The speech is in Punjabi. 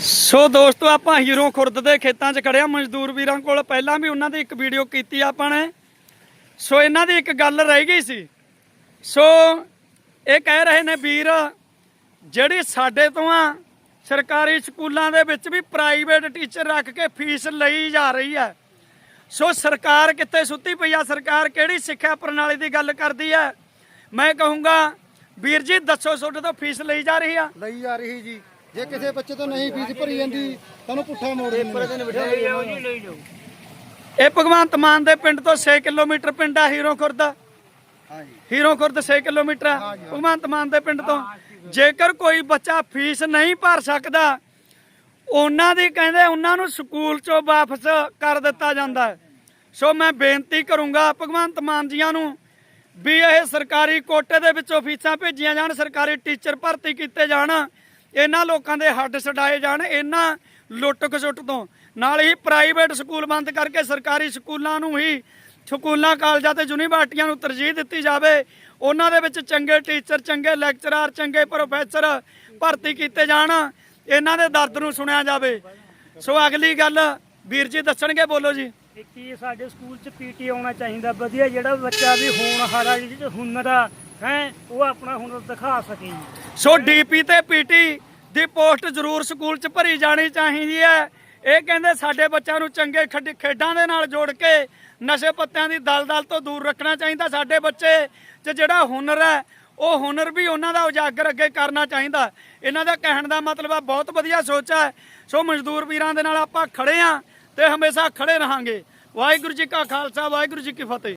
ਸੋ ਦੋਸਤੋ, ਆਪਾਂ ਹੀਰੋ ਖੁਰਦ ਦੇ ਖੇਤਾਂ 'ਚ ਖੜਿਆ ਮਜ਼ਦੂਰ ਵੀਰਾਂ ਕੋਲ ਪਹਿਲਾਂ ਵੀ ਉਹਨਾਂ ਦੀ ਇੱਕ ਵੀਡੀਓ ਕੀਤੀ ਆਪਾਂ ਨੇ। ਸੋ ਇਹਨਾਂ ਦੀ ਇੱਕ ਗੱਲ ਰਹਿ ਗਈ ਸੀ। ਸੋ ਇਹ ਕਹਿ ਰਹੇ ਨੇ ਵੀਰ, ਜਿਹੜੀ ਸਾਡੇ ਤੋਂ ਆ ਸਰਕਾਰੀ ਸਕੂਲਾਂ ਦੇ ਵਿੱਚ ਵੀ ਪ੍ਰਾਈਵੇਟ ਟੀਚਰ ਰੱਖ ਕੇ ਫੀਸ ਲਈ ਜਾ ਰਹੀ ਹੈ। ਸੋ ਸਰਕਾਰ ਕਿੱਥੇ ਸੁੱਤੀ ਪਈ ਆ? ਸਰਕਾਰ ਕਿਹੜੀ ਸਿੱਖਿਆ ਪ੍ਰਣਾਲੀ ਦੀ ਗੱਲ ਕਰਦੀ ਹੈ? ਮੈਂ ਕਹੂੰਗਾ, ਵੀਰ ਜੀ, ਦੱਸੋ, ਤੁਹਾਡੇ ਤੋਂ ਫੀਸ ਲਈ ਜਾ ਰਹੀ ਆ? ਲਈ ਜਾ ਰਹੀ ਜੀ। ਜੇ ਕਿਸੇ ਬੱਚੇ ਤੋਂ ਨਹੀਂ ਫੀਸ ਭਰੀ ਜਾਂਦੀ ਤੁਹਾਨੂੰ ਪੁੱਠਾ ਮੋੜ ਦਿੰਦੇ ਇਹ ਭਗਵੰਤ ਮਾਨ ਦੇ ਪਿੰਡ ਤੋਂ 6 ਕਿਲੋਮੀਟਰ ਪਿੰਡ ਆ ਹੀਰੋ ਖੁਰਦ ਹਾਂਜੀ। ਹੀਰੋ ਖੁਰਦ 6 ਕਿਲੋਮੀਟਰ ਆ ਭਗਵੰਤ ਮਾਨ ਦੇ ਪਿੰਡ ਤੋਂ। ਜੇਕਰ ਕੋਈ ਬੱਚਾ ਫੀਸ ਨਹੀਂ ਭਰ ਸਕਦਾ ਉਹਨਾਂ ਦੀ ਕਹਿੰਦੇ ਉਹਨਾਂ ਨੂੰ ਸਕੂਲ ਚੋਂ ਵਾਪਸ ਕਰ ਦਿੱਤਾ ਜਾਂਦਾ ਸੋ ਮੈਂ ਬੇਨਤੀ ਕਰੂੰਗਾ ਭਗਵੰਤ ਮਾਨ ਜੀਆਂ ਨੂੰ ਵੀ ਇਹ ਸਰਕਾਰੀ ਕੋਟੇ ਦੇ ਵਿੱਚੋਂ ਫੀਸਾਂ ਭੇਜੀਆਂ ਜਾਣ ਸਰਕਾਰੀ ਟੀਚਰ ਭਰਤੀ ਕੀਤੇ ਜਾਣ। ਇਹਨਾਂ ਲੋਕਾਂ ਦੇ ਹੱਡ ਛਡਾਏ ਜਾਣ, ਇਹਨਾਂ ਲੁੱਟ ਖਸੁੱਟ ਤੋਂ। ਨਾਲ ਹੀ ਪ੍ਰਾਈਵੇਟ ਸਕੂਲ ਬੰਦ ਕਰਕੇ ਸਰਕਾਰੀ ਸਕੂਲਾਂ ਨੂੰ ਹੀ ਸਕੂਲਾਂ, ਕਾਲਜਾਂ ਤੇ ਯੂਨੀਵਰਸਿਟੀਆਂ ਨੂੰ ਤਰਜੀਹ ਦਿੱਤੀ ਜਾਵੇ। ਉਹਨਾਂ ਦੇ ਵਿੱਚ ਚੰਗੇ ਟੀਚਰ, ਚੰਗੇ ਲੈਕਚਰਰ, ਚੰਗੇ ਪ੍ਰੋਫੈਸਰ ਭਰਤੀ ਕੀਤੇ ਜਾਣ। ਇਹਨਾਂ ਦੇ ਦਰਦ ਨੂੰ ਸੁਣਿਆ ਜਾਵੇ। ਸੋ ਅਗਲੀ ਗੱਲ, ਵੀਰ ਜੀ ਦੱਸਣਗੇ, ਬੋਲੋ ਜੀ। ਕੀ ਸਾਡੇ ਸਕੂਲ ਚ ਪੀਟੀ ਆਉਣਾ ਚਾਹੀਦਾ, ਵਧੀਆ। ਜਿਹੜਾ ਬੱਚਾ ਵੀ ਹੋਣਹਾਰਾ ਜਿਹਦੇ ਚ ਹੁਨਰ ਆ, ਹੈ, ਉਹ ਆਪਣਾ ਹੁਨਰ ਦਿਖਾ ਸਕੇ ਸੋ ਡੀਪੀ ਤੇ ਪੀਟੀ ਦੀ ਪੋਸਟ ਜ਼ਰੂਰ ਸਕੂਲ 'ਚ ਭਰੀ ਜਾਣੀ ਚਾਹੀਦੀ ਹੈ। ਇਹ ਕਹਿੰਦੇ ਸਾਡੇ ਬੱਚਿਆਂ ਨੂੰ ਚੰਗੇ ਖੱਡ- ਖੇਡਾਂ ਦੇ ਨਾਲ ਜੋੜ ਕੇ ਨਸ਼ੇ ਪੱਤਿਆਂ ਦੀ ਦਲਦਲ ਤੋਂ ਦੂਰ ਰੱਖਣਾ ਚਾਹੀਦਾ ਸਾਡੇ ਬੱਚੇ 'ਚ ਜਿਹੜਾ ਹੁਨਰ ਹੈ, ਉਹ ਹੁਨਰ ਵੀ ਉਹਨਾਂ ਦਾ ਉਜਾਗਰ ਅੱਗੇ ਕਰਨਾ ਚਾਹੀਦਾ। ਇਹਨਾਂ ਦਾ ਕਹਿਣ ਦਾ ਮਤਲਬ ਆ ਬਹੁਤ ਵਧੀਆ ਸੋਚ ਹੈ। ਸੋ ਮਜ਼ਦੂਰ ਵੀਰਾਂ ਦੇ ਨਾਲ ਆਪਾਂ ਖੜੇ ਆ ਤੇ ਹਮੇਸ਼ਾ ਖੜੇ ਰਹਾਂਗੇ। ਵਾਹਿਗੁਰੂ ਜੀ ਕਾ ਖਾਲਸਾ, ਵਾਹਿਗੁਰੂ ਜੀ ਕੀ ਫਤਿਹ।